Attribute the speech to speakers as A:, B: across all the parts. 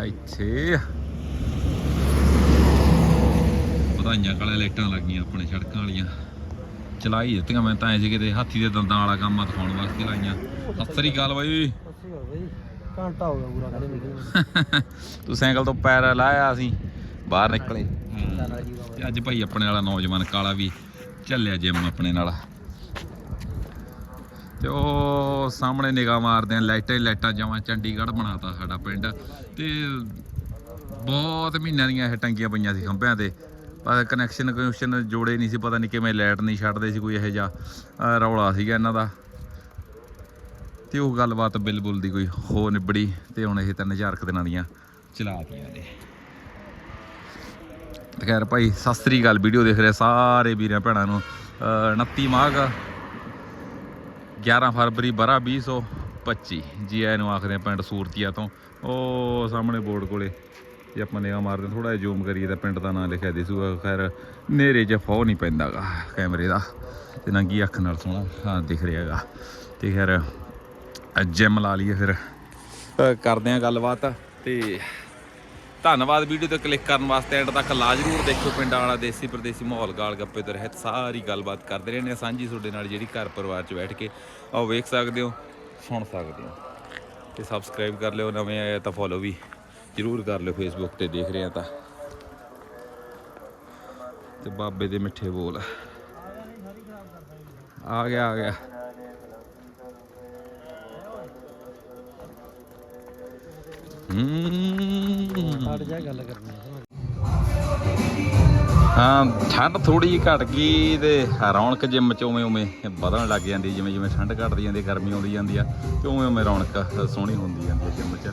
A: ਇੱਥੇ। ਵਧਾਈਆਂ ਕਾਲੇ ਲਾਈਟਾਂ ਲੱਗੀਆਂ ਆਪਣੇ ਸੜਕਾਂ ਵਾਲੀਆਂ। ਚਲਾਈ ਦਿੱਤੀਆਂ ਮੈਂ ਤਾਂ ਐ ਸੀ ਕਿਤੇ ਹਾਥੀ ਦੇ ਦੰਦਾਂ ਵਾਲਾ ਕੰਮ ਆ ਦਿਖਾਉਣ ਵਾਸਤੇ ਲਾਈਆਂ। ਸਤਿ ਸ੍ਰੀ ਅਕਾਲ ਬਾਈ।
B: ਸੱਸੀ ਗੱਲ ਬਈ। ਘੰਟਾ ਹੋ ਗਿਆ ਪੂਰਾ ਕਦੇ ਨਿਕਲੇ
A: ਤੂੰ ਸਾਈਕਲ ਤੋਂ ਪੈਰ ਲਾਇਆ ਅਸੀਂ ਬਾਹਰ ਨਿਕਲੇ। ਤੇ ਅੱਜ ਭਾਈ ਆਪਣੇ ਵਾਲਾ ਨੌਜਵਾਨ ਕਾਲਾ ਵੀ ਚੱਲਿਆ ਜਿਮ ਆਪਣੇ ਨਾਲ। ਤੇ ਉਹ ਸਾਹਮਣੇ ਨਿਗਾਹ ਮਾਰਦੇ ਆ, ਲਾਈਟਾਂ ਹੀ ਲਾਈਟਾਂ ਜਾਵਾਂ ਚੰਡੀਗੜ੍ਹ ਬਣਾਤਾ ਸਾਡਾ ਪਿੰਡ। ਤੇ ਬਹੁਤ ਮਹੀਨਿਆਂ ਦੀਆਂ ਇਹ ਟੰਕੀਆਂ ਪਈਆਂ ਸੀ ਖੰਭਿਆਂ ਤੇ। ਪਰ ਕਨੈਕਸ਼ਨ ਕਨੈਕਸ਼ਨ ਜੋੜੇ ਨਹੀਂ ਸੀ, ਪਤਾ ਨਹੀਂ ਕਿਵੇਂ ਲਾਈਟ ਨਹੀਂ ਛੱਡਦੇ ਸੀ ਕੋਈ ਇਹੋ ਜਿਹਾ ਰੌਲਾ ਸੀਗਾ ਇਹਨਾਂ ਦਾ। ਤੇ ਉਹ ਗੱਲਬਾਤ ਬਿੱਲ ਦੀ ਕੋਈ ਹੋ ਨਿਬੜੀ ਤੇ ਹੁਣ ਇਹ ਤਿੰਨ ਚਾਰ ਕੁ ਦਿਨਾਂ ਦੀਆਂ ਚਲਾਤੀਆਂ ਨੇ। ਤੇ ਖੈਰ ਭਾਈ, ਸਤਿ ਸ੍ਰੀ ਅਕਾਲ, ਵੀਡੀਓ ਦੇਖ ਰਹੇ ਸਾਰੇ ਵੀਰਾਂ ਭੈਣਾਂ ਨੂੰ। ਅਹ 29 ਮਾਘ 11 ਫਰਵਰੀ ਬਰਾ 2025 ਜੀ ਆਇਆਂ ਨੂੰ ਆਖਦੇ ਆ ਪਿੰਡ ਸੂਰਤੀਆ ਤੋਂ। ਉਹ ਸਾਹਮਣੇ ਬੋਰਡ ਕੋਲੇ ਜੇ ਆਪਾਂ ਨਿਗਾਹ ਮਾਰਦੇ ਥੋੜਾ ਜਿਹਾ ਜ਼ੂਮ ਕਰੀਏ ਤਾਂ ਪਿੰਡ ਦਾ ਨਾਂ ਲਿਖਿਆ ਦਿਸੂਗਾ ਖੈਰ, ਨੇਰੇ 'ਚ ਫੋ ਨਹੀਂ ਪੈਂਦਾਗਾ ਕੈਮਰੇ ਦਾ। ਤੇ ਨੰਗੀ ਅੱਖ ਨਾਲ ਸੋਹਣਾ ਹਾਂ, ਦਿਖ ਰਿਹਾਗਾ। ਤੇ ਖੈਰ, ਜਿਮ ਲਾ ਲਈਏ ਫਿਰ। ਕਰਦੇ ਆ ਗੱਲਬਾਤ। ਤੇ ਧੰਨਵਾਦ ਵੀਡੀਓ ਤੇ ਕਲਿੱਕ ਕਰਨ ਵਾਸਤੇ ਐਂਡ ਤੱਕ ਲਾ ਜਰੂਰ ਦੇਖਿਓ ਪਿੰਡਾਂ ਵਾਲਾ ਦੇਸੀ ਪ੍ਰਦੇਸੀ ਮਾਹੌਲ ਗਾਲ ਗੱਪੇ ਤੋਂ ਰਹਿਤ, ਸਾਰੀ ਗੱਲਬਾਤ ਕਰਦੇ ਰਹਿੰਦੇ ਆ ਸਾਂਝੀ ਤੁਹਾਡੇ ਨਾਲ ਜਿਹੜੀ ਘਰ ਪਰਿਵਾਰ 'ਚ ਬੈਠ ਕੇ। ਆਓ ਵੇਖ ਸਕਦੇ ਹੋ, ਸੁਣ ਸਕਦੇ ਹੋ। ਤੇ ਸਬਸਕ੍ਰਾਈਬ ਕਰ ਲਿਓ, ਨਵੇਂ ਆਏ ਆ ਤਾਂ ਫੋਲੋ ਵੀ ਜਰੂਰ ਕਰ ਲਿਓ ਫੇਸਬੁੱਕ ਤੇ, ਦੇਖ ਰਹੇ ਆ ਤਾਂ। ਤੇ ਬਾਬੇ ਦੇ ਮਿੱਠੇ ਬੋਲ। ਆ ਗਿਆ ਆ ਗਿਆ।
B: ਹਟ ਜਾ ਗੱਲ ਕਰਨੀ ਹੈ
A: ਠੰਡ ਥੋੜੀ ਜਿਹੀ ਘਟ ਗਈ ਤੇ ਰੌਣਕ ਜਿੰਮ ਚ ਉਵੇਂ ਉਵੇਂ ਵਧਣ ਲੱਗ ਜਾਂਦੀ ਜਿਵੇਂ ਜਿਵੇਂ ਠੰਡ ਘਟਦੀ ਜਾਂਦੀ ਗਰਮੀ ਆਉਂਦੀ ਜਾਂਦੀ ਆ ਤੇ ਉਵੇਂ ਉਵੇਂ ਰੌਣਕ ਸੋਹਣੀ ਹੁੰਦੀ ਜਾਂਦੀ ਹੈ ਜਿੰਮ ਚ।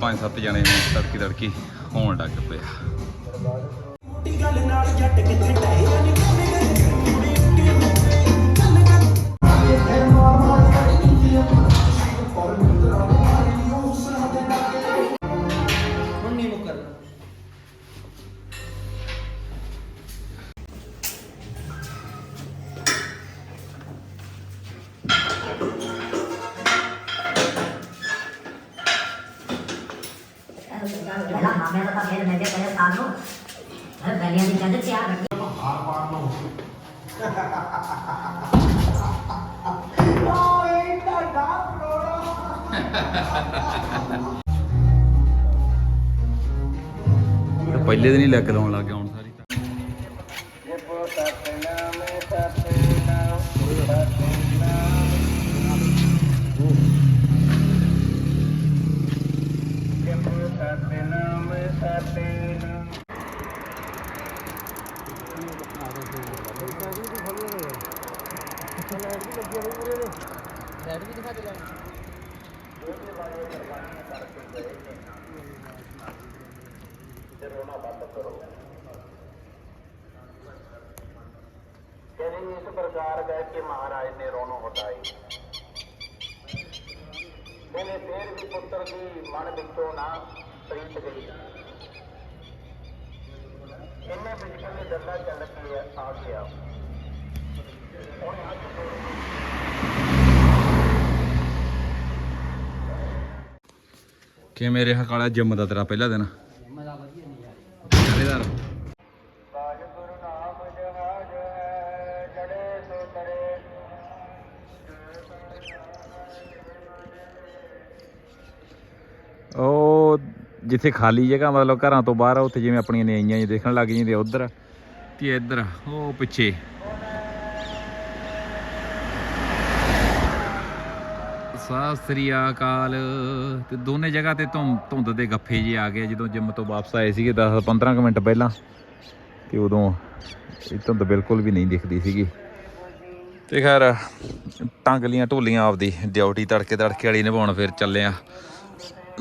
A: ਪੰਜ ਸੱਤ ਜਣੇ ਤੜਕੀ ਤੜਕੀ ਹੋਣ ਲੱਗ ਪਿਆ
B: ਹੁਣ
C: ਪਹਿਲਾਂ ਮਾਮਿਆਂ ਦਾ ਤਾਂ ਫਿਰ ਮੈਂ ਜੇ ਸਾਲ ਨੂੰ ਇਹ ਬੈਲੀਆਂ ਦੀ ਕਹਿੰਦੇ ਤਿਆਰ ਰੱਖੀ
A: ਪਹਿਲੇ ਦਿਨ ਹੀ ਲੱਗ ਲਾਉਣ ਲੱਗ ਗਿਆ
B: ਲੈਟ ਵੀ ਦਿਖਾ ਦੇ ਲੈ
D: ਕਹਿੰਦੇ ਇਸ ਪ੍ਰਕਾਰ ਕਹਿ ਕੇ ਮਹਾਰਾਜ ਨੇ ਰੋਣੋ ਹਟਾਈ ਕਹਿੰਦੇ ਫੇਰ ਵੀ ਪੁੱਤਰ ਦੀ ਮਨ ਵਿੱਚੋਂ ਨਾ ਪ੍ਰੀਤ ਗਈ ਇੰਨੇ ਵਿੱਚ ਕਹਿੰਦੇ ਡੱਲਾ ਕੇ ਆ ਗਿਆ
A: ਕਿਵੇਂ ਜਿੰਮ ਦਾ ਤੇਰਾ ਪਹਿਲਾ ਦਿਨ?
B: ਮਜ਼ਾ ਵਧੀਆ ਨਹੀਂ ਯਾਰ।
A: ਉਹ ਜਿੱਥੇ ਖਾਲੀ ਜਗ੍ਹਾ, ਮਤਲਬ ਘਰਾਂ ਤੋਂ ਬਾਹਰ, ਉੱਥੇ ਜਿਵੇਂ ਆਪਣੀਆਂ ਨਿਆਈਆਂ ਜੀ ਦੇਖਣ ਲੱਗ ਜਾਂਦੇ ਉਧਰ ਤੇ ਇੱਧਰ, ਉਹ ਪਿੱਛੇ। ਸਤਿ ਸ੍ਰੀ ਅਕਾਲ। ਤੇ ਦੋਨੇ ਜਗ੍ਹਾ ਤੇ ਧੁੰਦ ਧੁੰਦ ਦੇ ਗੱਫੇ ਜੇ ਆ ਗਏ ਜਦੋਂ ਜਿੰਮ ਤੋਂ ਵਾਪਸ ਆਏ ਸੀਗੇ 10 15 ਕੁ ਮਿੰਟ ਪਹਿਲਾਂ। ਤੇ ਉਦੋਂ ਇਹ ਧੁੰਦ ਬਿਲਕੁਲ ਵੀ ਨਹੀਂ ਦਿਖਦੀ ਸੀਗੀ। ਤੇ ਖੈਰ, ਟੰਗ ਢੋਲੀਆਂ ਆਪਦੀ, ਡਿਊਟੀ ਤੜਕੇ ਤੜਕੇ ਵਾਲੀ ਨਿਭਾਉਣ ਫਿਰ ਚੱਲੇ ਆ।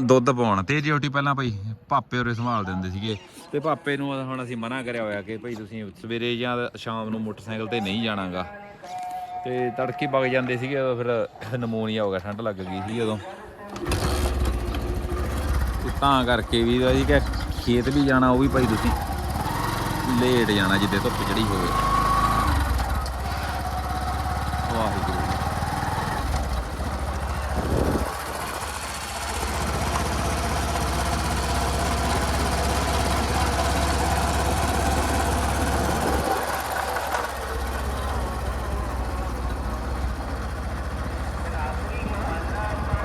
A: ਦੁੱਧ ਪਾਉਣ ਤੇ ਡਿਊਟੀ ਪਹਿਲਾਂ ਭਾਈ ਪਾਪੇ ਉਰੇ ਸੰਭਾਲ ਦਿੰਦੇ ਸੀਗੇ। ਤੇ ਪਾਪੇ ਨੂੰ ਹੁਣ ਅਸੀਂ ਮਨਾ ਕਰਿਆ ਹੋਇਆ ਕਿ ਭਾਈ ਤੁਸੀਂ ਸਵੇਰੇ ਜਾਂ ਸ਼ਾਮ ਨੂੰ ਮੋਟਰਸਾਈਕਲ ਤੇ ਨਹੀਂ ਜਾਣਾਗਾ। ਤੇ ਤੜਕੇ ਵਗ ਜਾਂਦੇ ਸੀਗੇ, ਉਦੋਂ ਫਿਰ ਨਮੂਨੀਆ ਹੋ ਗਿਆ, ਠੰਡ ਲੱਗ ਗਈ ਸੀ ਉਦੋਂ। ਤਾਂ ਕਰਕੇ ਵੀ ਜੀ ਕਿ ਖੇਤ ਵੀ ਜਾਣਾ, ਉਹ ਵੀ ਭਾਈ ਤੁਸੀਂ ਲੇਟ ਜਾਣਾ, ਜਿੱਦੇ ਧੁੱਪ ਚੜੀ ਹੋਵੇ ਵਾਹਿਗੁਰੂ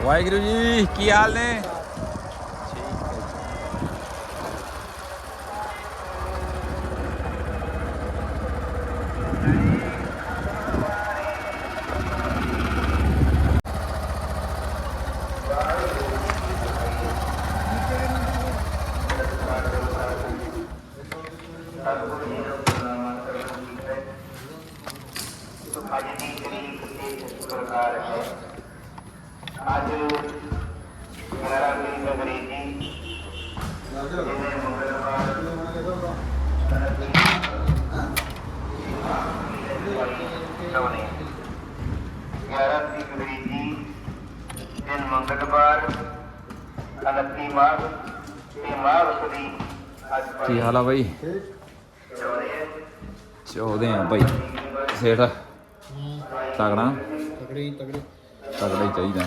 A: ਵਾਹਿਗੁਰੂ ਜੀ ਕੀ ਹਾਲ ਨੇ
D: ਅੱਜ ਦੀ ਤਰੀਕ ਇਸ ਪ੍ਰਕਾਰ ਹੈ ਅੱਜ 11 ਦਿਨ ਅੰਗਰੇਜ਼ੀ ਜਿਹਨੇ ਮੰਗਲਵਾਰ ਸੋਨੇ 11 ਦੀ ਅੰਗਰੇਜ਼ੀ ਦਿਨ ਮੰਗਲਵਾਰ 29 ਮਾਰਚ ਤੇ ਮਾਰਚ ਦੀ ਅੱਜ
A: ਕੀ ਹਾਲ ਆ ਬਾਈ? ਚੌਦੇ ਆ ਬਾਈ। ਸੇਠ ਤਗੜਾ।
B: ਤਕੜੀ ਤਕੜੀ
A: ਤਗੜਾ ਹੀ ਚਾਹੀਦਾ।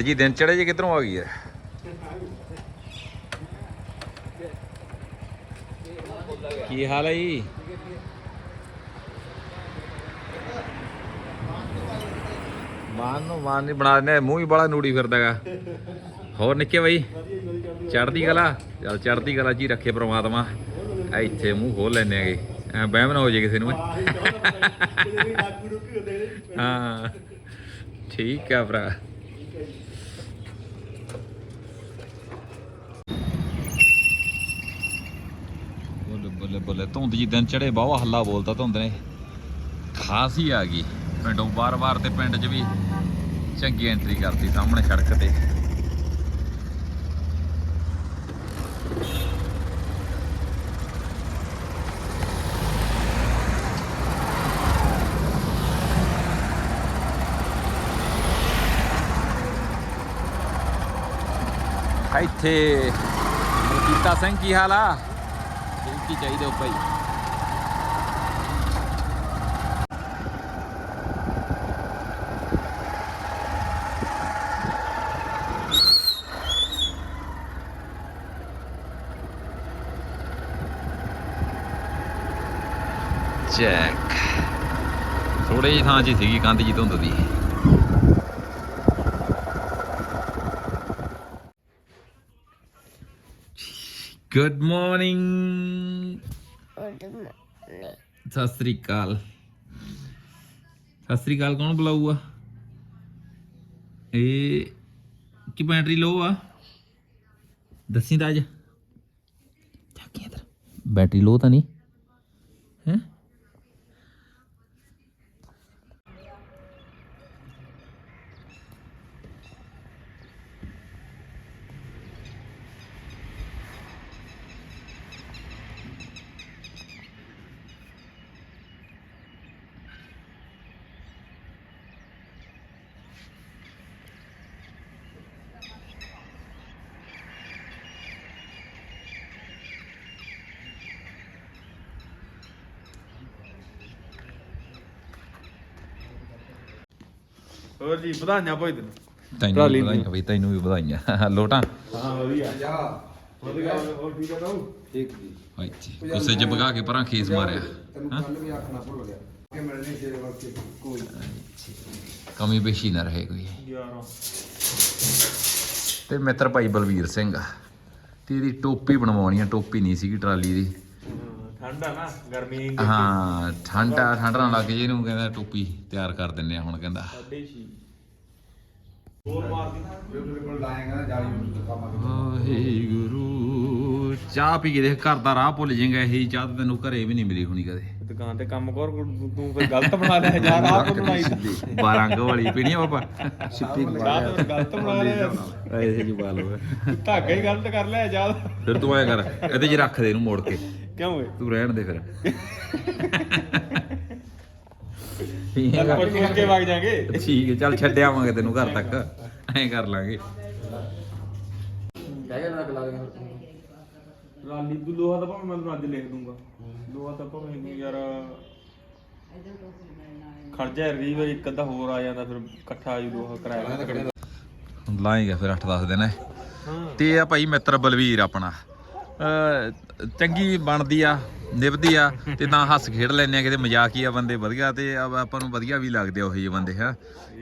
A: ਧੁੰਦ ਜੀ ਦਿਨ ਚੜੇ ਜੇ ਕਿੱਧਰੋਂ ਆ ਗਈ ਯਾਰ ਕੀ ਹਾਲ ਹੈ ਜੀ? ਮਾਨ ਨੂੰ ਮਾਨ ਨਹੀਂ ਬਣਾ ਦਿੰਦੇ ਮੂੰਹ ਹੀ ਬੜਾ ਨੂੜੀ ਫਿਰਦਾਗਾ ਹੋਰ ਨਿੱਕੇ ਬਾਈ? ਚੜਦੀ ਕਲਾ? ਚੱਲ ਚੜਦੀ ਕਲਾ ਜੀ ਰੱਖੇ ਪ੍ਰਮਾਤਮਾ। ਆ ਇੱਥੇ ਮੂੰਹ ਖੋਲ ਲੈਨੇ ਆਗੇ ਐ ਬਹਿਮ ਨਾ ਹੋ ਜੇ ਕਿਸੇ ਨੂੰ। ਹਾਂ। ਠੀਕ ਆ ਭਰਾ। ਬੱਲੇ ਬੱਲੇ ਧੁੰਦ ਜੀ, ਦਿਨ ਚੜੇ ਬਾਵਾ ਹੱਲਾ ਬੋਲਦਾ ਧੁੰਦ ਨੇ। ਖਾਸ ਹੀ ਆ ਗਈ। ਪਿੰਡੋਂ ਬਾਰ-ਬਾਰ ਤੇ ਪਿੰਡ 'ਚ ਵੀ ਚੰਗੀ ਐਂਟਰੀ ਕਰਤੀ ਸਾਹਮਣੇ ਸੜਕ ਤੇ। ਇੱਥੇ ਮਲਕੀਤਾ ਸਿੰਘ ਕੀ ਹਾਲ ਆ? ਹੀ ਚਾਹੀਦੇ ਹੋ ਭਾਈ? ਚੈੱਕ ਥੋੜੇ ਜਿਹੀ ਥਾਂ 'ਚ ਸੀਗੀ, ਕੰਧ ਜੀ ਧੁੰਦ ਦੀ। ਗੁੱਡ ਮਾਰਨਿੰਗ ਸਤਿ ਸ੍ਰੀ ਅਕਾਲ। ਸਤਿ ਸ੍ਰੀ ਅਕਾਲ, ਕੌਣ ਬੁਲਾਊਗਾ? ਇਹ ਕੀ ਬੈਟਰੀ ਲੋ ਆ? ਦੱਸੀ ਤਾਂ ਅੱਜ। ਚੱਕੀ ਇਧਰ ਬੈਟਰੀ ਲੋ ਤਾਂ ਨਹੀਂ।
B: ਹੋਰ ਜੀ ਵਧਾਈਆਂ ਭਾਈ ਤੈਨੂੰ।
A: ਤੈਨੂੰ ਵੀ। ਵਧਾਈਆਂ ਬਈ ਤੈਨੂੰ ਵੀ ਵਧਾਈਆਂ। ਲੋਟਾਂ।
B: ਹਾਂ ਵਧੀਆ। ਜਾ ਵਧੀਆ ਹੋਰ ਠੀਕ ਹੈ ਬਾਊ ਠੀਕ ਜੀ।
A: ਇੱਥੇ ਗੁੱਸੇ 'ਚ ਭਗਾ ਕੇ ਪਰਾਂ ਖੇਸ ਮਾਰਿਆ।
B: ਤੈਨੂੰ
A: ਹਾਂ?
B: ਕੱਲ ਵੀ ਆਖਣਾ ਭੁੱਲ ਗਿਆ। ਕਿ ਮਿਲਣੀ ਤੇਰੇ ਵਰਗੇ ਕੋਈ।
A: ਕਮੀ ਬੇਸ਼ੀ ਨਾ ਰਹੇ ਕੋਈ।
B: 11
A: ਤੇ ਮਿੱਤਰ ਭਾਈ ਬਲਵੀਰ ਸਿੰਘ ਆ। ਤੇ ਇਹਦੀ ਟੋਪੀ ਬਣਵਾਉਣੀ ਆ ਟੋਪੀ ਨਹੀਂ ਸੀਗੀ ਟਰਾਲੀ ਦੀ।
B: ਠੰਡਾ ਨਾ ਗਰਮੀ
A: ਹਾਂ ਠੰਡਾ ਠੰਡ ਨਾ ਲੱਗ ਜੇ ਇਹਨੂੰ ਕਹਿੰਦਾ ਟੋਪੀ ਤਿਆਰ ਕਰ ਦਿੰਨੇ ਆ ਹੁਣ ਕਹਿੰਦਾ।
B: ਸਾਡੇ ਸੀ ਹੋਰ ਮਾਰਦੀ ਜੋ ਤੇਰੇ ਕੋਲ ਲਾਏਗਾ ਨਾ ਜਾਲੀ ਨੂੰ ਕੰਮ
A: ਵਾਹਿਗੁਰੂ। ਚਾਹ ਪੀ ਕੇ ਦੇਖ ਘਰ ਦਾ ਰਾਹ ਭੁੱਲ ਜਾਏਗਾ ਇਹੀ ਚਾਹ ਤਾਂ ਤੈਨੂੰ ਘਰੇ ਵੀ ਨਹੀਂ ਮਿਲੀ ਹੋਣੀ ਕਦੇ।
E: ਗਾਂ ਤੇ ਕੰਮ ਕਰ ਤੂੰ ਫਿਰ ਗਲਤ ਬਣਾ ਲਿਆ ਯਾਰ ਆਪ ਬਣਾਈ
A: ਬਾਰੰਗ ਵਾਲੀ ਪੀਣੀ ਆ ਬਾਬਾ।
B: ਸਿੱਪੀ
E: ਗਲਤ ਬਣਾ ਲਿਆ।
A: ਐਸੇ ਜੀ ਪਾ ਲਓ।
E: ਧਾਗਾ ਹੀ ਗਲਤ ਕਰ ਲਿਆ ਯਾਦ
A: ਫਿਰ ਤੂੰ ਐ ਕਰ ਇਹਦੇ 'ਚ ਰੱਖ ਦੇ ਇਹਨੂੰ ਮੋੜ ਕੇ।
E: ਕਿਉਂ ਓਏ?
A: ਤੂੰ ਰਹਿਣ ਦੇ ਫਿਰ। ਠੀਕ ਹੈ
E: ਕੇ ਵਗ ਜਾਗੇ।
A: ਠੀਕ ਹੈ ਚੱਲ ਛੱਡ ਆਵਾਂਗੇ ਤੈਨੂੰ ਘਰ ਤੱਕ। ਐਂ ਕਰ ਲਾਂਗੇ।
E: ਰਾਲੀ ਤੂੰ। ਲੋਹਾ ਤਾਂ ਭਾਵੇਂ ਮੈਂ ਤੈਨੂੰ ਅੱਜ ਲਿਖ ਦੂੰਗਾ। ਲੋਹਾ ਤਾਂ ਭਾਵੇਂ ਤੂੰ ਯਾਰ ਖਰਚਾ ਰੀ ਵਾਰੀ ਇੱਕ ਅੱਧਾ ਹੋਰ ਆ ਜਾਂਦਾ ਫਿਰ ਇਕੱਠਾ ਆਜੂ ਲੋਹਾ ਕਰਾਇਆ।
A: ਲਾਏਗਾ ਫਿਰ 8-10 ਦਿਨ। ਤੇ ਆ ਭਾਈ ਮਿੱਤਰ ਬਲਵੀਰ ਆਪਣਾ। ਚੰਗੀ ਬਣਦੀ ਆ ਨਿਭਦੀ ਆ ਤੇ ਤਾਂ ਹੱਸ ਖੇਡ ਲੈਂਦੇ ਆ ਕਿਤੇ ਮਜ਼ਾਕੀਆ ਬੰਦੇ ਵਧੀਆ ਤੇ ਆ- ਆਪਾਂ ਨੂੰ ਵਧੀਆ ਵੀ ਲੱਗਦੇ ਆ ਉਹੀ ਜਿਹੇ ਬੰਦੇ ਹੈ।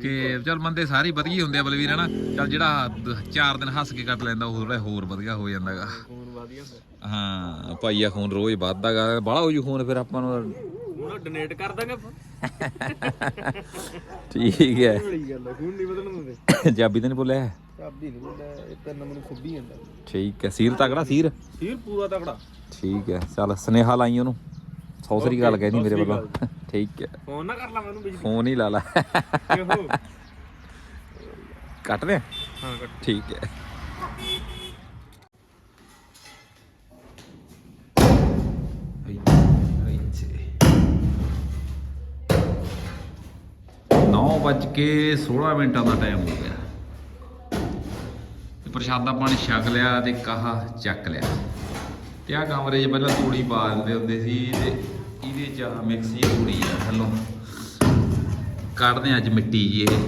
A: ਕਿ ਚਲ ਬੰਦੇ ਸਾਰੇ ਹੀ ਵਧੀਆ ਹੀ ਹੁੰਦੇ ਆ ਬਲਵੀਰ ਹਨਾ। ਚਲ ਜਿਹੜਾ ਦ- ਚਾਰ ਦਿਨ ਹੱਸ ਕੇ ਕੱਟ ਲੈਂਦਾ ਉਹ ਥੋੜਾ ਹੋਰ ਵਧੀਆ ਹੋ ਜਾਂਦਾਗਾ।
E: ਖੂਨ ਵਧੀਆ
A: ਹਾਂ ਭਾਈ ਆ ਖੂਨ ਰੋਜ਼ ਵੱਧਦਾਗਾ ਬਾਹਲਾ ਹੋ ਜੂ ਖੂਨ ਫਿਰ ਆਪਾਂ ਨੂੰ।
E: ਉਹਨਾਂ ਡੋਨੇਟ ਕਰ ਦਾਂਗੇ
A: ਠੀਕ ਹੈ।
E: ਹੈ ਖੂਨ ਨਹੀਂ ਦਿੰਦੇ।
A: ਜਾਬੀ ਤਾਂ ਨਹੀਂ ਬੋਲਿਆ?
E: ਚਾਬੀ ਨਹੀਂ ਇਹ ਤਾਂ ਮੈਨੂੰ ਖੁੱਬੀ ਜਾਂਦਾ।
A: ਠੀਕ ਹੈ ਸੀਰ ਤਕੜਾ ਸੀਰ?
E: ਸੀਰ ਪੂਰਾ ਤਕੜਾ।
A: ਠੀਕ ਹੈ ਚੱਲ ਸਨੇਹਾ ਲਾਈ ਉਹਨੂੰ। ਸੌ ਸਰੀ ਗੱਲ ਕਹਿਣੀ ਮੇਰੇ ਵੱਲੋਂ। ਠੀਕ ਹੈ।
E: ਫੋਨ ਨਾ ਕਰ ਲਾ ਮੈਨੂੰ ਬਿਜਲੀ।
A: ਫੋਨ ਹੀ ਲਾ ਲਾ। ਕੱਟ ਦੇ
E: ਹਾਂ ਕੱਟ।
A: ਠੀਕ ਹੈ। ਨੌ ਵੱਜ ਕੇ 16 ਮਿੰਟਾਂ ਦਾ ਟਾਈਮ ਹੋ ਗਿਆ। ਪ੍ਰਸ਼ਾਦਾ ਪਾਣੀ ਛਕ ਲਿਆ ਤੇ ਕਾਹਾ ਚੱਕ ਲਿਆ। ਤੇ ਆ ਕਮਰੇ 'ਚ ਪਹਿਲਾਂ ਤੂੜੀ ਪਾ ਦਿੰਦੇ ਹੁੰਦੇ ਸੀ ਤੇ ਇਹਦੇ 'ਚ ਮਿਕਸ ਮਿਕਸੀ ਤੂੜੀ ਆ ਥੱਲੋਂ। ਕੱਢਦੇ ਹਾਂ ਅੱਜ ਮਿੱਟੀ ਜੀ ਇਹ,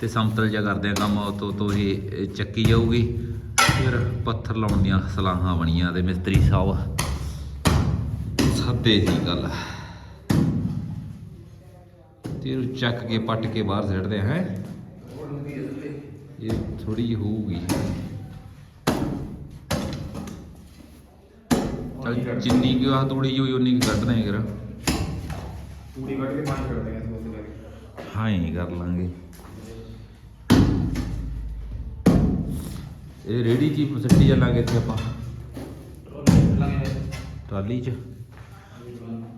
A: ਤੇ ਸਮਤਲ ਜਿਹਾ ਕਰਦੇ ਆ ਕੰਮ ਤੋਂ ਤੋਂ ਇਹ ਚੱਕੀ ਜਾਊਗੀ। ਫਿਰ ਪੱਥਰ ਲਾਉਣ ਦੀਆਂ ਸਲਾਹਾਂ ਬਣੀਆਂ ਤੇ ਮਿਸਤਰੀ ਸਾਹਿਬ। ਸਾਦੇ ਸੀ ਗੱਲ। ਤੇ ਇਹਨੂੰ ਚੱਕ ਕੇ ਪੱਟ ਕੇ ਬਾਹਰ ਸਿੱਟਦੇ ਹੈ ਇਹ ਥੋੜੀ ਜਿਹੀ ਹੋਊਗੀ। ਚਲ ਜਿੰਨੀ ਕਿ ਥੋੜੀ ਜਿਹੀ ਹੋਈ ਉਨੀ ਕੁ ਕੱਢਦੇ ਆ ਯਾਰ
B: ਤੂੜੀ ਵੱਢ ਕੇ ਪਾਣੀ ਛੱਡ ਦੇਗਾ ਤੂੰ ਉੱਥੇ ਜਾ ਕੇ।
A: ਹਾਂ ਹੀ ਕਰ ਲਾਂਗੇ। ਇਹ ਰੇੜੀ ਕੀ ਸੱਟੀ ਚੱਲਾਂਗੇ ਇੱਥੇ ਆਪਾਂ। ਟਰਾਲੀ 'ਚ।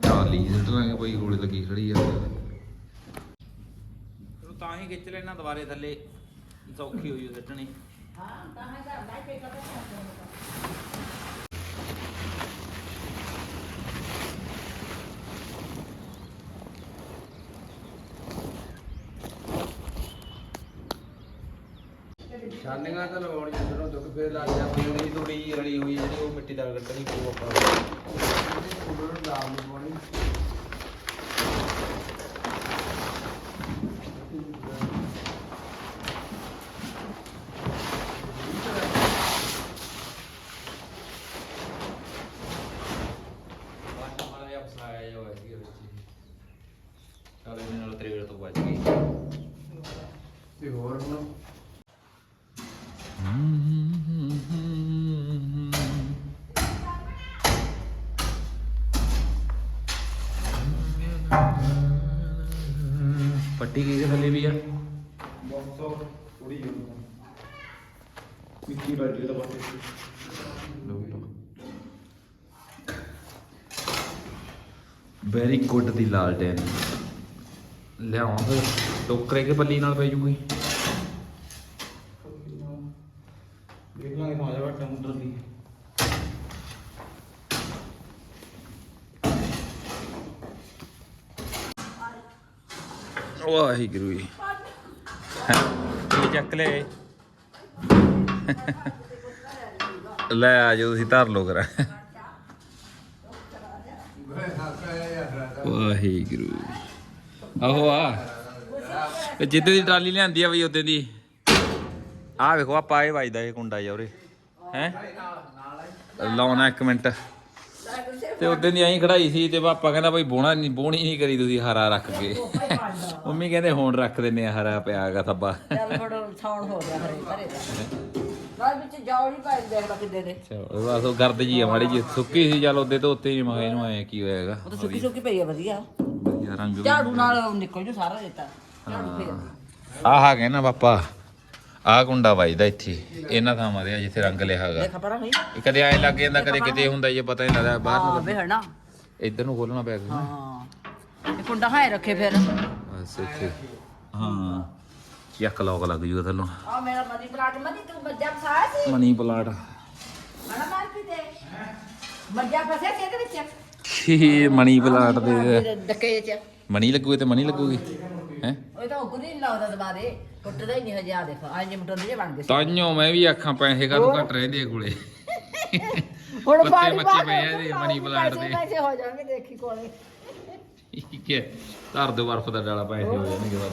A: ਟਰਾਲੀ 'ਚ ਸਿੱਟ ਲਾਂਗੇ ਬਈ ਹੌਲੀ ਲੱਗੀ ਖੜੀ ਆ। ਤਾਂ ਹੀ ਖਿੱਚ ਲੈਣਾ ਦੁਬਾਰੇ ਥੱਲੇ। ਸੌਖੀ ਹੋਈ ਸੱਟਣੀ।
B: ਛਾਨੀਆਂ ਤਾਂ ਲਵਾਉਣੀਆਂ ਜਦੋਂ ਦੁੱਖ ਫੇਰ ਲੱਗ ਜਾ ਆਪਣੀ ਜਿਹੜੀ ਤੂੜੀ ਰਲੀ ਹੋਈ ਜਿਹੜੀ ਉਹ ਮਿੱਟੀ ਦਾ ਕੱਢਣੀ ਪਊ ਆਪਾਂ ਨੂੰ। ਲਾਮ
A: ਪੱਟੀ ਕੀ ਦੇ ਥੱਲੇ ਵੀ ਆ।
B: ਬਹੁਤ ਥੋੜੀ ਜਿਹੀ ਮਿੱਟੀ ਵੱਢ ਲਈ ਤਾਂ ਬਸ
A: ਵੈਰੀ ਗੁੱਡ ਦੀ ਲਾਲਟੈਨ ਲਿਆਵਾਂ ਫਿਰ ਟੋਕਰੇ ਕੇ ਬੱਲੀ ਨਾਲ ਪੈ ਜੂਗੀ
B: ਦੇਖ ਲਾਂਗੇ ਨਾ ਜਾਵਾ ਟਮਾਟਰ ਦੀ
A: ਵਾਹਿਗੁਰੂ ਜੀ। ਇਹ ਚੱਕ ਲੈ ਲੈ ਆ ਜਾਓ ਤੁਸੀਂ ਧਰ ਲੋ ਕਰਾ। ਵਾਹਿਗੁਰੂ ਆਹੋ ਆ। ਜਿੱਦੇ ਦੀ ਟਰਾਲੀ ਲਿਆਂਦੀ ਆ ਬਈ ਉਹਦੇ ਦੀ। ਆ ਵੇਖੋ ਆ ਪਾਏ ਵੱਜਦਾ ਇਹ ਕੁੰਡਾ ਜਾ ਉਰੇ। ਹੈ? ਲਾਉਣਾ ਇੱਕ ਮਿੰਟ। ਤੇ ਉਦੋਂ ਦੀ ਐਂ ਖੜਾਈ ਸੀ ਤੇ ਪਾਪਾ ਕਹਿੰਦਾ ਬਈ ਬੋਣਾ ਨਹੀਂ ਬੋਣੀ ਨਹੀਂ ਕਰੀ ਤੁਸੀਂ ਹਰਾ ਰੱਖ ਕੇ। ਮੰਮੀ ਕਹਿੰਦੇ ਹੁਣ ਰੱਖ ਦਿੰਨੇ ਆ ਹਰਾ ਪਿਆਗਾ ਥੱਬਾ।
F: ਚੱਲ ਫੜ ਛਾਉਣ ਹੋ ਗਿਆ ਹਰੇ ਭਰੇ ਦਾ ਨਾਲ ਵਿੱਚ ਜਾਓ ਨਹੀਂ ਪਾਈ ਦੇਖ ਲਾ ਕਿੱਦੇ ਦੇ।
A: ਚਲੋ ਬਸ ਉਹ ਗਰਦ ਜੀ ਆ ਮਾੜੀ ਜੀ ਸੁੱਕੀ ਸੀ ਚੱਲ ਉਹਦੇ ਤੋਂ ਉੱਤੇ ਹੀ ਮੈਂ ਇਹਨੂੰ ਆਇਆ ਕੀ ਹੋਏਗਾ
F: ਉਹ ਤਾਂ ਸੁੱਕੀ ਸੁੱਕੀ ਪਈ ਆ ਵਧੀਆ।
A: ਵਧੀਆ ਰੰਗ
F: ਝਾੜੂ ਨਾਲ ਨਿਕਲ ਜੂ ਸਾਰਾ ਦਿੱਤਾ ਝਾੜੂ ਫੇਰ।
A: ਆਹ ਆ ਨਾ ਪਾਪਾ। ਆਹ ਕੁੰਡਾ ਵੱਜਦਾ ਇੱਥੇ। ਇਹਨਾਂ ਥਾਵਾਂ ਤੇ ਆ ਜਿੱਥੇ ਰੰਗ ਲਿਆ ਹੈਗਾ।
F: ਦੇਖ ਪਰਾਂ ਨਹੀਂ
A: ਇਹ ਕਦੇ ਐਂ ਲੱਗ ਜਾਂਦਾ ਕਦੇ ਕਿਤੇ ਹੁੰਦਾ ਇਹ ਪਤਾ ਨਹੀਂ ਲੱਗਦਾ ਬਾਹਰ
F: ਹਾਂ
A: ਨੂੰ
F: ਵੇ ਹਣਾ।
A: ਇੱਧਰ ਨੂੰ ਖੋਲਣਾ ਬੈਗ
F: ਹਾਂ। ਇਹ ਕੁੰਡਾ ਹਾਏ ਰੱਖੇ ਫਿਰ।
A: ਬਸ ਇੱਥੇ। ਹਾਂ। ਚੱਕ ਲੋਕ ਲੱਗ ਜੂਗਾ ਥੱਲੋਂ।
F: ਆ ਮੇਰਾ ਮਨੀ ਪਲਾਟ ਮਨੀ ਤੂੰ ਮੱਝਾਂ ਫਸਾਇਆ ਸੀ?
A: Money plot.
F: ਮਣਾ ਮਾਰ ਕੇ ਤੇ ਮੱਝਾਂ ਫਸਿਆ ਸੀ ਇਹਦੇ ਵਿੱਚ?
A: ਇਹ ਮਨੀ ਪਲਾਟ ਦੇ
F: ਡੱਕੇ ਚ।
A: ਮਨੀ ਲੱਗੂਗੇ ਤੇ ਮਨੀ ਲੱਗੂਗੀ? ਹੈ?
F: ਉਹ ਤਾਂ ਉਗਰੀ ਨਹੀਂ ਲਾਉਂਦਾ ਦੁਬਾਰੇ ਟੁੱਟਦਾ ਹੀ ਨਹੀਂ ਹਜੇ ਦੇਖ। ਆ ਜਿਵੇਂ ਟੁੱਟ ਜੇ ਬਣ ਗਏ।
A: ਤਾਈਓ ਮੈਂ ਵੀ ਆਖਾਂ ਪੈਸੇ ਕਦੋਂ ਘਟ ਰਹਿੰਦੇ ਕੋਲੇ।
F: ਹੁਣ ਪਾਣੀ
A: ਮੱਚੇ ਪਏ ਆ ਮਨੀ ਪਲਾਂਟ ਦੇ।
F: ਪੈਸੇ ਹੋ ਜਾਣਗੇ ਦੇਖੀ ਕੋਲੇ।
A: ਠੀਕ ਹੈ। ਧਰ ਦੋ ਬਰਫ ਦਾ ਡਾਲਾ ਪੈਸੇ ਹੋ ਜਾਣਗੇ
F: ਬਾਤ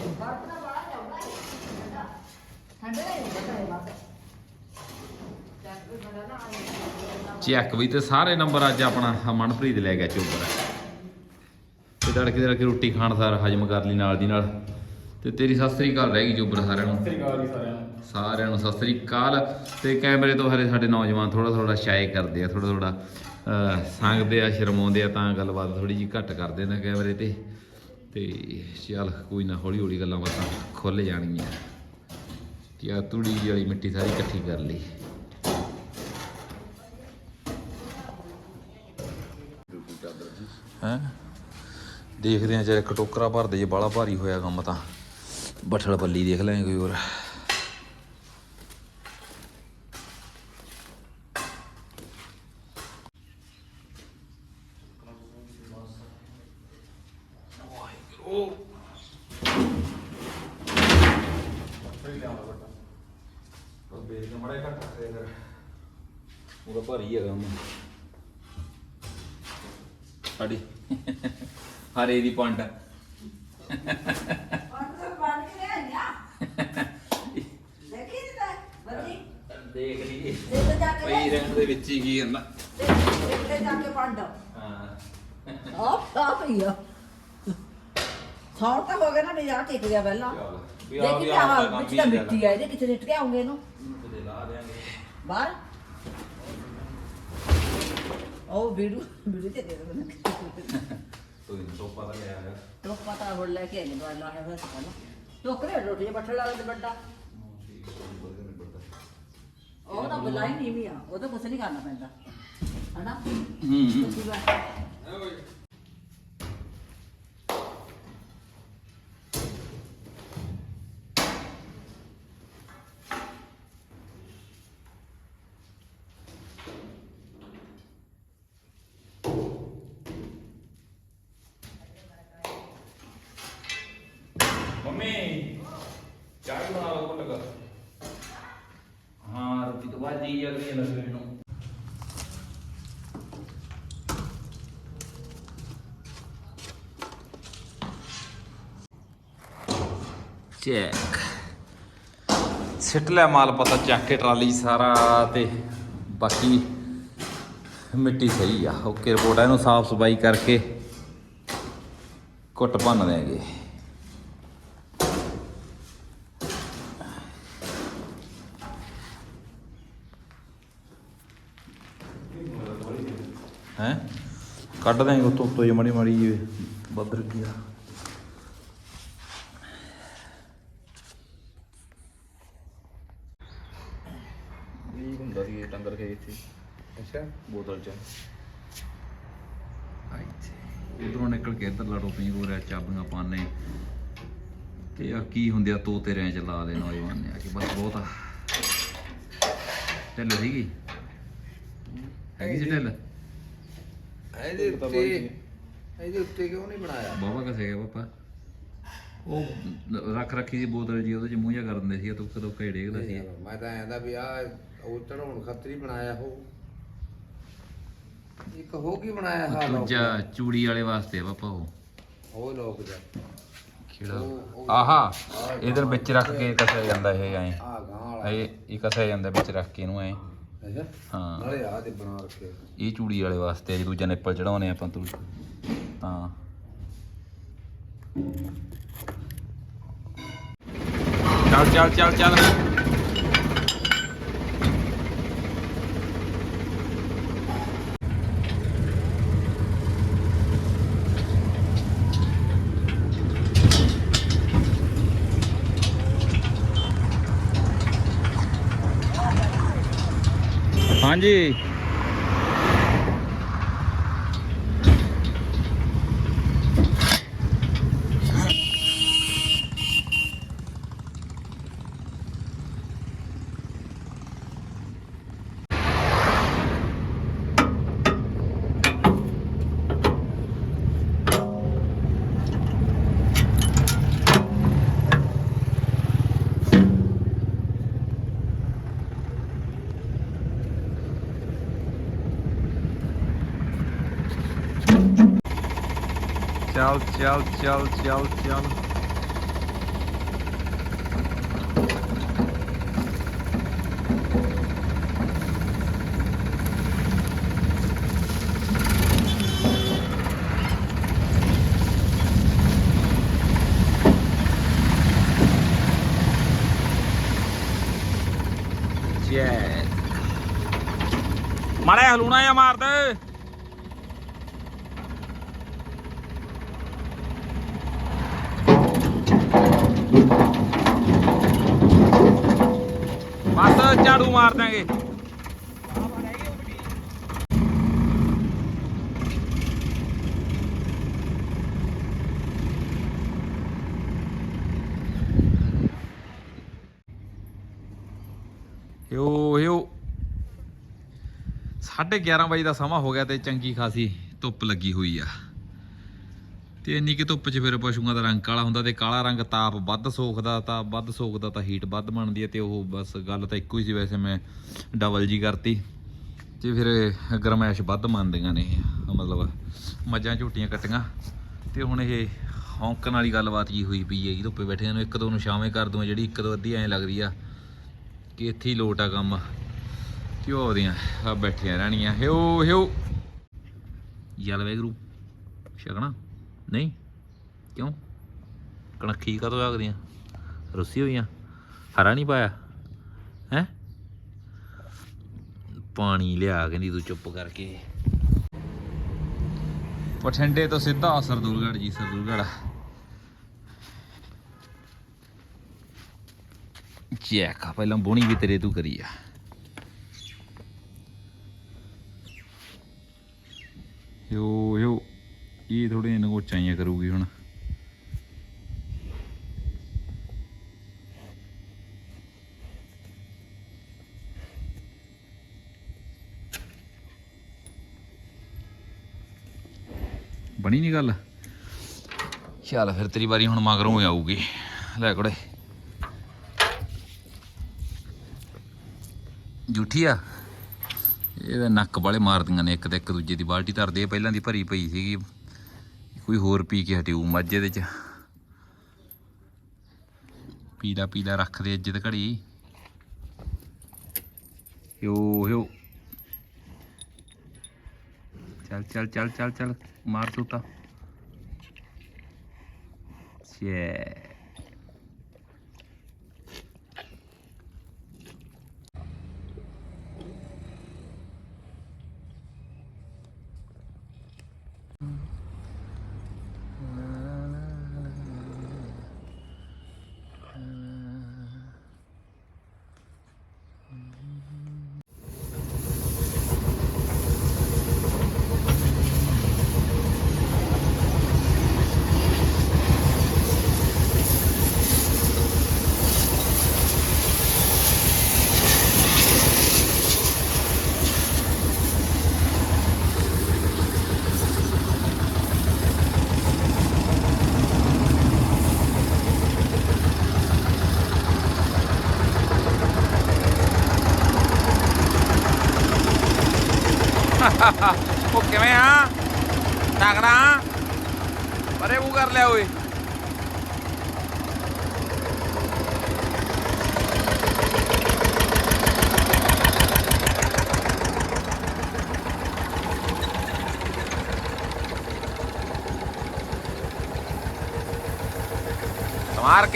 A: ਚੈੱਕ ਵੀ ਤੇ ਸਾਰੇ ਨੰਬਰ ਅੱਜ ਆਪਣਾ ਮਨਪ੍ਰੀਤ ਲੈ ਗਿਆ ਚੋਬਰ। ਤੇ ਤੜਕੇ ਤੜਕੇ ਰੋਟੀ ਖਾਣ ਸਾਰ ਹਜਮ ਕਰ ਲਈ ਨਾਲ ਦੀ ਨਾਲ। ਤੇ ਤੇਰੀ ਸਤਿ ਸ੍ਰੀ ਅਕਾਲ ਰਹਿ ਗਈ ਚੋਬਰ ਸਾਰਿਆਂ ਨੂੰ।
E: ਸ੍ਰੀ ਅਕਾਲ ਜੀ ਸਾਰਿਆਂ ਨੂੰ।
A: ਸਾਰਿਆਂ ਨੂੰ ਸਤਿ ਸ੍ਰੀ ਅਕਾਲ। ਤੇ ਕੈਮਰੇ ਤੋਂ ਹਰੇ ਸਾਡੇ ਨੌਜਵਾਨ ਥੋੜਾ ਥੋੜਾ ਸ਼ਾਇ ਕਰਦੇ ਆ ਥੋੜਾ ਥੋੜਾ ਸੰਗਦੇ ਆ ਸ਼ਰਮਾਉਂਦੇ ਆ, ਤਾਂ ਗੱਲਬਾਤ ਥੋੜੀ ਜੀ ਘੱਟ ਕਰਦੇ ਨੇ ਕੈਮਰੇ ਤੇ। ਤੇ ਚੱਲ ਕੋਈ ਨਾ ਹੌਲੀ ਹੌਲੀ ਗੱਲਾਂ ਬਾਤਾਂ ਖੁੱਲ ਜਾਣਗੀਆਂ। ਕਿ ਆ ਤੂੜੀ ਜਿਹੀ ਵਾਲੀ ਮਿੱਟੀ ਸਾਰੀ ਇਕੱਠੀ ਕਰ ਲਈ। ਹੈ? ਦੇਖਦੇ ਆ ਜੇ ਇੱਕ ਟੋਕਰਾ ਭਰਦੇ ਜੇ ਬਾਲਾ ਭਾਰੀ ਹੋਇਆ ਕੰਮ ਤਾਂ। ਬੱਠਲ ਪੱਲੀ ਦੇਖ ਲੈਂਗੇ ਕੋਈ ਹੋਰ। ਉਹਦਾ ਭਾਰੀ ਹੈਗਾ ਮੈਂ ਸਾਡੀ। ਹਰੇ ਦੀ ਪੰਡ।
F: ਦੇਖੀ ਤੇ ਬੱਜੀ
A: ਦੇਖ ਲਈ।
F: ਤੇ ਜਾ ਕੇ
A: ਪਈ ਰਹਿਣ ਦੇ ਵਿੱਚ ਹੀ ਕੀ ਹੁੰਦਾ।
F: ਸੌਣ ਤਾਂ ਹੋ ਗਿਆ ਨਾ ਜਾ ਟਿਕ ਗਿਆ ਪਹਿਲਾਂ। ਦੇਖੀ
A: ਆ
F: ਵਿੱਚ ਤਾਂ ਮਿੱਟੀ ਆ ਇਹਦੇ ਕਿੱਥੇ ਨਿੱਟ ਕੇ ਆਉਂਗੇ ਇਹਨੂੰ? ਬਾਹਰ? ਉਹ ਵੀਡੀਓ ਵੀਡੀਓ ਤੇ ਦੇ ਦੇ
A: ਤੂੰ ਇਹਨੂੰ ਟੋਪਾ ਤਾਂ ਲਿਆ ਹੈਗਾ
F: ਤੋ ਪਤਾ ਹੁਣ ਲੈ ਕੇ ਆਈ ਦਵਾਈ ਲਾਇਆ ਹੋਇਆ ਸੀ ਪਹਿਲਾਂ। ਟੋਕਰੇ ਰੋਟੀ ਬੱਠਲ ਵਾਲਾ ਤੇ ਵੱਡਾ। ਉਹ ਤਾਂ ਬਲਾਈ ਨਹੀਂ ਵੀ ਆ ਉਹ ਤਾਂ ਕੁਛ ਨਹੀਂ ਕਰਨਾ ਪੈਂਦਾ। ਹਨਾ?
A: ਹੂੰ।
F: ਤੁਸੀਂ ਬਸ
A: ਮੰਮੀ ਚਾਹ ਬਣਾ ਲਓ ਕੋਲ ਲਗਾ ਹਾਂ ਰੋਟੀ ਤੋਂ ਬਾਅਦ ਜੀ ਅਗਲੀ ਲੱਗ ਮੈਨੂੰ ਚੈੱਕ। ਸਿੱਟ ਲਿਆ ਮਾਲ ਪਤਾ, ਚੱਕ ਕੇ ਟਰਾਲੀ ਸਾਰਾ ਤੇ ਬਾਕੀ ਮਿੱਟੀ ਸਹੀ ਆ। ਓਕੇ, ਰਿਪੋਰਟ ਆ, ਇਹਨੂੰ ਸਾਫ਼ ਸਫ਼ਾਈ ਕਰਕੇ ਕੁੱਟ ਭੰਨ ਦੇਾਂਗੇ ਹੈ? ਕੱਢ ਦਾਂਗੇ ਉਤੋਂ, ਉੱਤੋਂ ਜਿਹਾ ਮਾੜੀ ਮਾੜੀ ਜਿਹੀ ਬੱਦਰ ਗਿਆ ਇਹ ਹੁੰਦਾ ਸੀ ਇਹ ਟੰਗਰ ਕੇ ਇੱਥੇ
B: ਅੱਛਾ।
A: ਬੋਤਲ ਚ। ਉਧਰੋਂ ਨਿਕਲ ਕੇ ਇੱਧਰ ਲੜੋ ਪਈ ਹੋ ਰਿਹਾ ਚਾਬੀਆਂ ਪਾਣੇ ਤੇ ਆ ਕੀ ਹੁੰਦੇ ਆ ਤੋਤੇ ਚ ਲਾ ਦੇ ਨੌਜਵਾਨ ਨੇ ਆ ਕੇ ਬਸ ਬਹੁਤ ਆ। ਢਿੱਲ ਸੀਗੀ? ਹੈਗੀ ਸੀ ਢਿੱਲ?
B: ਇਹਦੇ ਉੱਤੇ ਇਹਦੇ ਉੱਤੇ ਕਿਉਂ ਨਹੀਂ ਬਣਾਇਆ?
A: ਬਾਬਾ ਕਸੇ ਗਿਆ ਪਾਪਾ? ਉਹ ਰੱਖ ਰੱਖੀ ਸੀ ਬੋਤਲ ਜੀ ਉਹਦੇ ਚ ਮੂੰਹ ਜਿਹਾ ਕਰ ਦਿੰਦੇ ਸੀ ਤੁੱਕ ਤੁੱਕ ਹੀ ਡੇਗਦਾ ਸੀ
B: ਮੈਂ ਤਾਂ ਆਂਦਾ ਵੀ ਆ ਉਹ ਚੜਾਉਣ ਖਾਤਰ ਬਣਾਇਆ ਹੋ ਇੱਕ ਹੋ ਕੀ ਬਣਾਇਆ ਹਾਂ ਲੋਕ
A: ਦੂਜਾ ਚੂੜੀ ਵਾਲੇ ਵਾਸਤੇ ਆ ਪਾਪਾ ਉਹ।
B: ਉਹ ਲੋਕ ਜਾ
A: ਕਿਹੜਾ ਆਹਾ ਇਹਦੇ ਵਿੱਚ ਰੱਖ ਕੇ ਕਸਿਆ ਜਾਂਦਾ ਇਹ ਐ।
B: ਆ ਗਾਂ ਵਾਲਾ।
A: ਇਹ ਇਹ ਕਸਿਆ ਜਾਂਦਾ ਵਿੱਚ ਰੱਖ ਕੇ ਇਹਨੂੰ ਐ।
B: ਅੱਛਾ।
A: ਹਾਂ।
B: ਨਾਲੇ ਆ ਤੇ ਬਣਾ ਰੱਖੇ।
A: ਇਹ ਚੂੜੀ ਵਾਲੇ ਵਾਸਤੇ ਆ, ਜੇ ਦੂਜਾ ਨਿੱਪਲ ਚੜਾਉਣੇ ਆਪਾਂ ਤੂੰ। ਤਾਂ ਚੱਲ ਚੱਲ ਚੱਲ ਚੱਲ। ਹਾਂਜੀ। ਚੱਲ ਚੱਲ ਚੱਲ ਚੱਲ। ਜੈ। ਮਾੜਾ ਹਲੂਣਾ ਜਾਂ ਮਾਰ ਦੇ ਬਸ ਝਾੜੂ ਮਾਰ ਦਾਂਗੇ ਯੋ ਯੋ 11:30 ਵਜੇ ਦਾ ਸਮਾਂ ਹੋ ਗਿਆ ਤੇ ਚੰਗੀ ਖਾਸੀ ਧੁੱਪ ਲੱਗੀ ਹੋਈ ਆ। ਤੇ ਇੰਨੀ ਕਿ ਧੁੱਪ 'ਚ ਫਿਰ ਪਸ਼ੂਆਂ ਦਾ ਰੰਗ ਕਾਲਾ ਹੁੰਦਾ ਤੇ ਕਾਲਾ ਰੰਗ ਤਾਪ ਵੱਧ ਸੋਖਦਾ, ਤਾਂ ਵੱਧ ਸੋਖਦਾ ਤਾਂ ਹੀਟ ਵੱਧ ਬਣਦੀ ਹੈ ਤੇ ਉਹ ਬਸ ਗੱਲ ਤਾਂ ਇੱਕੋ ਹੀ ਸੀ ਵੈਸੇ ਮੈਂ ਡਬਲ ਜੀ ਕਰਤੀ ਤੇ ਫਿਰ ਗਰਮੈਸ਼ ਵੱਧ ਮੰਨਦੀਆਂ ਨੇ ਮਤਲਬ ਮੱਝਾਂ ਝੂਟੀਆਂ ਕੱਟੀਆਂ ਤੇ ਹੁਣ ਇਹ ਹੌਂਕਣ ਵਾਲੀ ਗੱਲਬਾਤ ਜੀ ਹੋਈ ਪਈ ਹੈ ਧੁੱਪੇ ਬੈਠਿਆਂ ਨੂੰ ਇੱਕ ਦੋ ਨੂੰ ਛਾਵੇਂ ਕਰ ਦੂੰ ਜਿਹੜੀ ਇੱਕ ਦੋ ਅੱਧੀ ਐਂ ਲੱਗਦੀ ਆ। ਕਿ ਇੱਥੇ ਹੀ ਲੋਟ ਆ ਕੰਮ। ਘਿਓ ਉਹ ਆ ਬੈਠੀਆਂ ਰਹਿਣੀਆਂ। ਹਿਓ ਹਿਓ। ਯਾਲ ਵੈਗਰੂ ਛਕਣਾ ਨਹੀਂ? ਕਿਉਂ? ਕਣਖੀ ਕਦੋਂ ਲੱਗਦੀਆਂ ਰੁੱਸੀ ਹੋਈਆਂ? ਹਰਾ ਨਹੀਂ ਪਾਇਆ? ਹੈ? ਪਾਣੀ ਲਿਆ ਕੇ ਨਹੀਂ ਤੂੰ ਚੁੱਪ ਕਰਕੇ। ਪਠੰਡੇ ਤੋਂ ਸਿੱਧਾ ਸਰਦੂਲਗੜ੍ਹ ਜੀ, ਸਰਦੂਲਗੜ੍ਹ। ਚੈੱਕ ਪਹਿਲਾਂ ਬੋਣੀ ਵੀ ਤੇਰੇ ਤੂੰ ਕਰੀ ਆ ਯੋ ਯੋ ਇਹ ਥੋੜੇ ਨਗੋਚਾਈਆਂ ਕਰੂਗੀ ਹੁਣ ਬਣੀ ਨਹੀਂ ਗੱਲ ਚੱਲ ਫਿਰ ਤੇਰੀ ਵਾਰੀ ਹੁਣ ਮਗਰੋਂ ਹੀ ਆਊਗੀ ਲੈ ਕੁੜੇ ਜੂਠੀ ਆ। ਇਹਦੇ ਨੱਕ ਵਾਲੇ ਮਾਰਦੀਆਂ ਨੇ ਇੱਕ ਤੇ ਇੱਕ ਦੂਜੇ ਦੀ ਬਾਲਟੀ ਧਰਦੇ ਆ, ਪਹਿਲਾਂ ਦੀ ਭਰੀ ਪਈ ਸੀਗੀ। ਕੋਈ ਹੋਰ ਪੀ ਕੇ ਹਟਿਊ ਮੱਝ ਇਹਦੇ ਚ। ਪੀਲਾ ਪੀਲਾ ਰੱਖਦੇ ਅੱਜ ਇੱਜ਼ਤ ਘੜੀ। ਯੋ ਯੋ ਚੱਲ ਚੱਲ ਚੱਲ ਚੱਲ ਚੱਲ। ਮਾਰ ਤੂਤਾ ਛੇ ਉਹ ਕਿਵੇਂ ਆ ਤਗੜਾ ਪਰੇ ਮੂੰਹ ਕਰ ਲਿਆ ਓਏ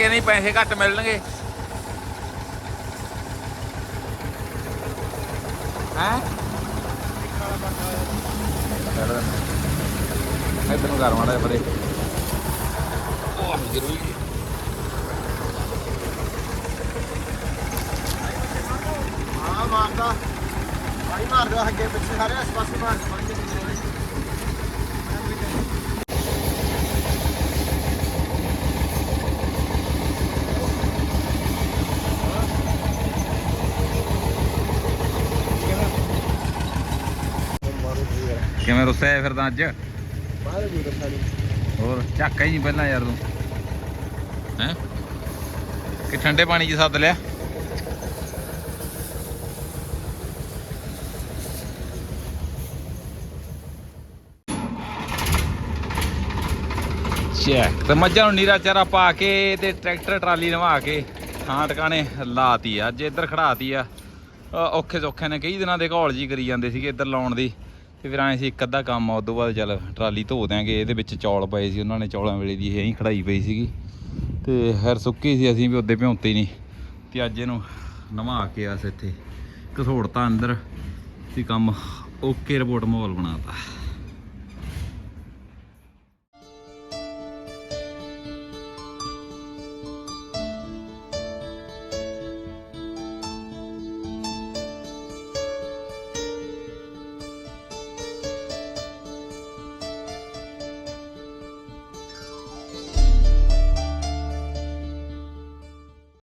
A: ਮਾਰ ਕੇ ਨਹੀਂ ਪੈਸੇ ਘੱਟ ਮਿਲਣਗੇ। ਹੈ? ਇੱਧਰ ਨੂੰ ਕਰ ਮਾੜਾ ਜਿਹਾ ਪਰੇ। ਉਹ ਜ਼ਰੂਰੀ
E: ਹਾਂ। ਮਾਰਦਾ। ਪਾਣੀ ਮਾਰਦਾ ਅੱਗੇ ਪਿੱਛੇ ਸਾਰੇ ਆਸ ਪਾਸੇ ਮਾਰ
A: ਕਿਵੇਂ ਰੁੱਸਿਆ ਫਿਰ ਤਾਂ ਅੱਜ?
E: ਬਾਹਰ ਜੂ ਦੱਸਾਂ
A: ਹੋਰ ਝਾਕਾ ਹੀ ਨਹੀਂ ਪਹਿਲਾਂ ਯਾਰ ਤੂੰ। ਹੈ? ਕਿ ਠੰਡੇ ਪਾਣੀ 'ਚ ਸੱਦ ਲਿਆ? ਚੈੱਕ। ਤੇ ਮੱਝਾਂ ਨੂੰ ਨੀਰਾ ਚਾਰਾ ਪਾ ਕੇ ਤੇ ਟਰੈਕਟਰ ਟਰਾਲੀ ਨਵਾ ਕੇ ਥਾਂ ਟਿਕਾਣੇ ਲਾਤੀ ਆ ਅੱਜ ਇੱਧਰ ਖੜਾਤੀ ਆ। ਔਖੇ ਸੌਖੇ ਨੇ ਕਈ ਦਿਨਾਂ ਦੇ ਘੋਲ ਜੀ ਕਰੀ ਜਾਂਦੇ ਸੀਗੇ ਇੱਧਰ ਲਾਉਣ ਦੀ। ਤੇ ਫਿਰ ਐਂ ਸੀ ਇੱਕ ਅੱਧਾ ਕੰਮ ਆ, ਉਦੋਂ ਬਾਅਦ ਚੱਲ ਟਰਾਲੀ ਧੋ ਦਿਆਂਗੇ, ਇਹਦੇ ਵਿੱਚ ਚੌਲ ਪਏ ਸੀ, ਉਹਨਾਂ ਨੇ ਚੌਲਾਂ ਵੇਲੇ ਦੀ ਇਹ ਐਂ ਖੜਾਈ ਪਈ ਸੀਗੀ। ਤੇ ਫਿਰ ਸੁੱਕੀ ਸੀ, ਅਸੀਂ ਵੀ ਉਹਦੇ ਭਿਉਂਤੇ ਨਹੀਂ। ਤੇ ਅੱਜ ਇਹਨੂੰ ਨਵਾ ਕੇ ਆਸ ਇੱਥੇ, ਘਸੋੜਤਾ ਅੰਦਰ, ਤੇ ਕੰਮ ਓਕੇ ਰਿਪੋਰਟ ਮਾਹੌਲ ਬਣਾਤਾ।